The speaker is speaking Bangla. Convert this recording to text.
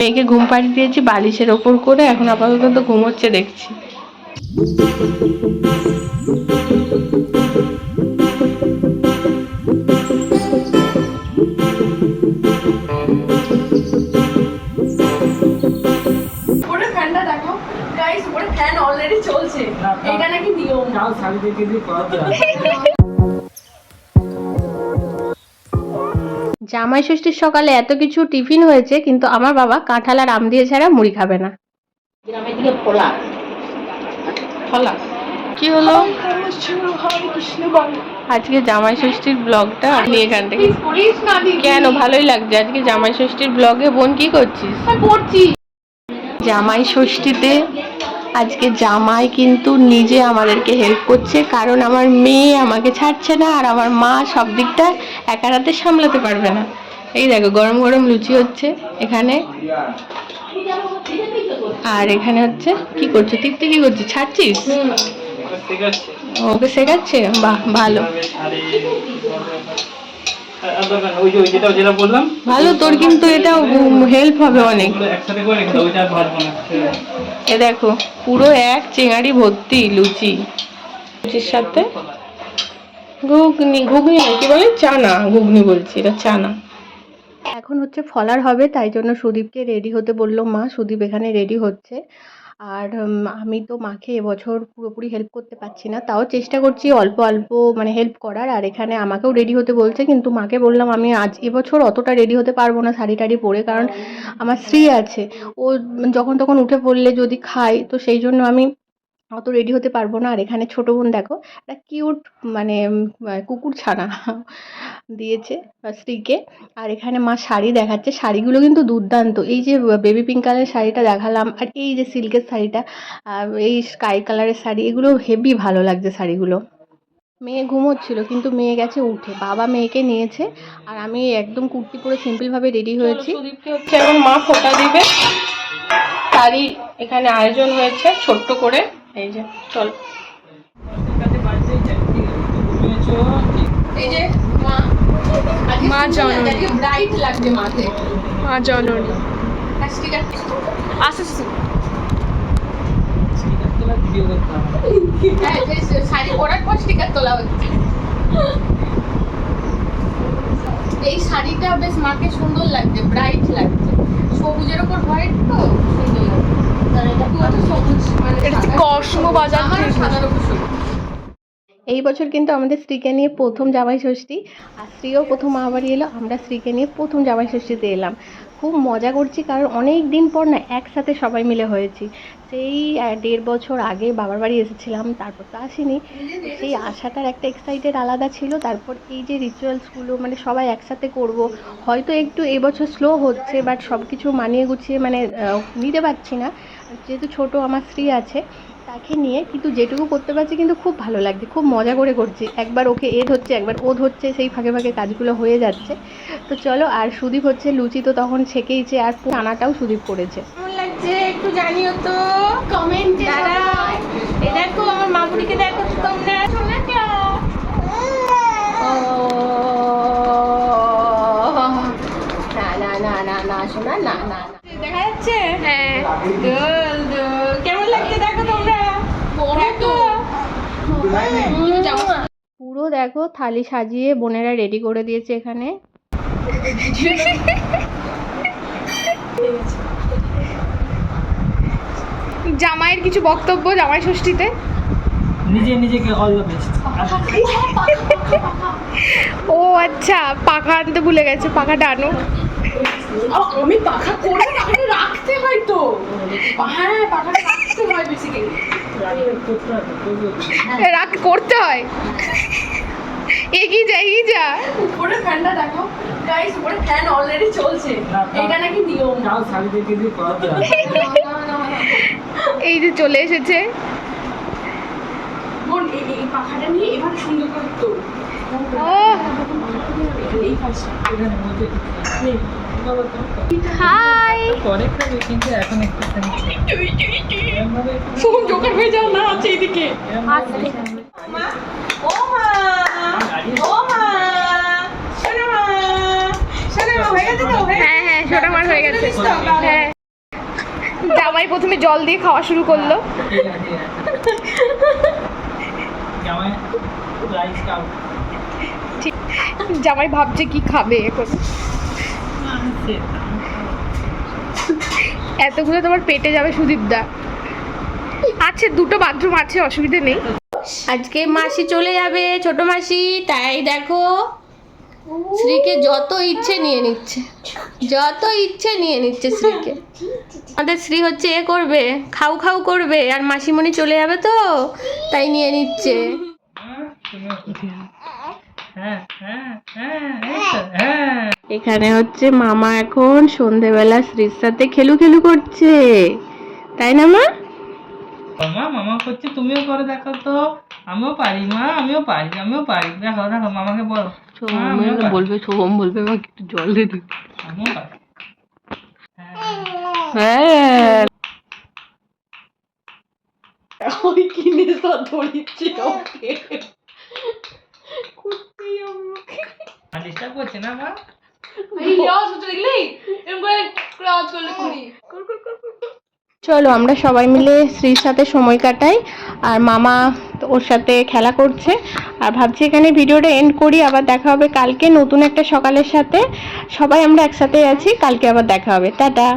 মেয়েকে ঘুম পাড়িয়ে দিয়েছি বালিশের ওপর করে এখন আপাতত তো ঘুমোচ্ছে দেখছি। ফ্যান অলরেডি চলছে। এটা নাকি নিয়ম। জামাই ষষ্ঠীর সকালে এত কিছু টিফিন হয়েছে কিন্তু আমার বাবা কাঁঠাল আর আম দিয়ে ছাড়া মুড়ি খাবে না। গ্রামের দিকে ফোলা। ফলা। কি হলো? আজকে জামাই ষষ্ঠীর ব্লগটা আমি এখান থেকে কেন? ভালোই লাগছে। আজকে জামাই ষষ্ঠীর ব্লগে বোন কি করছিস? পড়ছি জামাই ষষ্ঠীতে আজকে জামাই কিন্তু নিজে আমাদেরকে হেল্প করছে কারণ আমার মেয়ে আমাকে ছাড়ছে না আর আমার মা সব দিকটা একা রাতে সামলাতে পারবে না। এই দেখো গরম গরম লুচি হচ্ছে এখানে। আর এখানে হচ্ছে কি করছ? তৃপ্তি কি করছিস ছাড়ছিস? ওকে শেখাচ্ছে? বাহ ভালো। ভালো তোর কিন্তু এটা হেল্প হবে অনেক। এ দেখো, পুরো এক চেঙাড়ি ভর্তি লুচি। লুচির সাথে ঘুগনি ঘুগনি কি বলে? চানা, ঘুগনি বলছি, এটা চানা। এখন হচ্ছে ফলার হবে, তাই জন্য সুদীপকে রেডি হতে বলল মা। সুদীপ এখানে রেডি হচ্ছে। আর আমি তো মাকে এবছর পুরোপুরি হেল্প করতে পারছি না। তাও চেষ্টা করছি অল্প অল্প মানে হেল্প করার। আর এখানে আমাকেও রেডি হতে বলছে কিন্তু মাকে বললাম আমি আজ এবছর অতটা রেডি হতে পারব না শাড়ি টাড়ি পরে কারণ আমার স্ত্রী আছে। ও যখন তখন উঠে পড়লে যদি খায় তো সেই জন্য আমি অত রেডি হতে পারব না। আর এখানে ছোট বোন দেখো একটা কিউট মানে কুকুর ছানা দিয়েছে স্ত্রীকে। আর এখানে মা শাড়ি দেখাচ্ছে। শাড়িগুলো কিন্তু দুর্দান্ত। এই যে বেবি পিঙ্ক কালারের শাড়িটা দেখালাম আর এই যে সিল্কের শাড়িটা এই স্কাই কালারের শাড়ি এগুলো হেভি ভালো লাগছে শাড়িগুলো। মেয়ে ঘুমোচ্ছিল কিন্তু মেয়ে গেছে উঠে। বাবা মেয়েকে নিয়েছে আর আমি একদম কুর্তি পরে সিম্পলভাবে রেডি হয়েছি। হচ্ছে এখন মা ফোটা দিবে। তারই এখানে আয়োজন হয়েছে ছোট্ট করে। এই যে চল। যে মা। মা জননী। মা জননী। হ্যাঁ শাড়ি পরার পর স্টিকার তোলা হচ্ছে। এই শাড়িটা বেশ মাকে সুন্দর লাগছে ব্রাইট লাগছে। সবুজের ওপর হোয়াইট তো সুন্দর লাগছে। এই বছর কিন্তু আমাদের স্ত্রীকে নিয়ে প্রথম জামাই ষষ্ঠী। আর স্ত্রীও প্রথম মা বাড়ি এলো আমরা স্ত্রীকে নিয়ে প্রথম জামাই ষষ্ঠীতে এলাম। খুব মজা করছি কারণ অনেক দিন পর না একসাথে সবাই মিলে হয়েছি। সেই দেড় বছর আগে বাবার বাড়ি এসেছিলাম তারপর তো আসিনি। সেই আশাটার একটা এক্সাইটেড আলাদা ছিল। তারপর এই যে রিচুয়ালসগুলো মানে সবাই একসাথে করব হয়তো একটু এবছর স্লো হচ্ছে বাট সব কিছু মানিয়ে গুছিয়ে মানে নিতে পারছি না। যেহেতু ছোট আমার স্ত্রী আছে তাকে নিয়ে কিন্তু যেটুকু করতে পারছি কিন্তু খুব ভালো লাগছে খুব মজা করে করছি। একবার ওকে এ ধরছে একবার ও ধরছে সেই ফাঁকে ফাঁকে কাজগুলো হয়ে যাচ্ছে। তো চলো আর সুদীপ হচ্ছে লুচি তো তখন ছেঁকেইছে আর আনাটাও সুদীপ করেছে। কেমন লাগছে একটু জানিও তো? কমেন্টে দেখো আমার মাগুরিকে দেখো তোমরা না না না না না শোনা না না। না দেখা যাচ্ছে? হ্যাঁ। দোল দোল। কেমন লাগছে দেখো তোমরা? দেখো। পুরো দেখো থালি সাজিয়ে বোনেরা রেডি করে দিয়েছে এখানে। জামাইয়ের কিছু বক্তব্য জামাই ষষ্ঠীতে? নিজে নিজেকে অল ও আচ্ছা পাখা আনতে ভুলে গেছে পাখা আনো আমি পাখা করে পাখাটা রাখতে হয় তো। হ্যাঁ পাখাটা রাখতে হয় বেসিক্যালি রাখ করতে হয়। এগিয়ে যা এগিয়ে যা। উপরে ফ্যানটা দেখো। গাইস উপরে ফ্যান অলরেডি চলছে। এটা নাকি নিয়ম। এই যে চলে এসেছে। বোন এই পাখাটা নিয়ে এবার সুন্দর করে তো। ও এই পাশে হাই ফোন জোকার হয়ে যাও না আছে এদিকে ও মা ও মা হয়ে হয়ে হ্যাঁ গেছে হ্যাঁ জামাই প্রথমে জল দিয়ে খাওয়া শুরু করল। জামাই ভাবছে কি খাবে এখন। এতগুলো তোমার পেটে যাবে সুদীপ দা। আছে দুটো বাথরুম আছে অসুবিধে নেই। আজকে মাসি চলে যাবে ছোট মাসি। তাই দেখো শ্রীকে যত ইচ্ছে নিয়ে নিচ্ছে। যত ইচ্ছে নিয়ে নিচ্ছে শ্রীকে। আমাদের শ্রী হচ্ছে এ করবে খাউ খাউ করবে আর মাসিমণি চলে যাবে তো তাই নিয়ে নিচ্ছে। এখানে হচ্ছে মামা এখন সন্ধেবেলা শ্রীর সাথে খেলু খেলু করছে তাই না মা মামা মামা করছে তুমিও করে দেখো তো আমিও পারি মা আমিও পারি আমিও পারি দেখো দেখো মামাকে বলো বলবে সোহম বলবে মা একটু জল দিয়ে দিই আমিও পারি হ্যাঁ কিনে সব ধরিচ্ছে ওকে করছে না মা? চলো আমরা সবাই মিলে শ্রীর সাথে সময় কাটাই আর মামা ওর সাথে খেলা করছে। আর ভাবছি এখানে ভিডিওটা এন্ড করি আবার দেখা হবে কালকে নতুন একটা সকালের সাথে। সবাই আমরা একসাথে আছি কালকে আবার দেখা হবে। টাটা।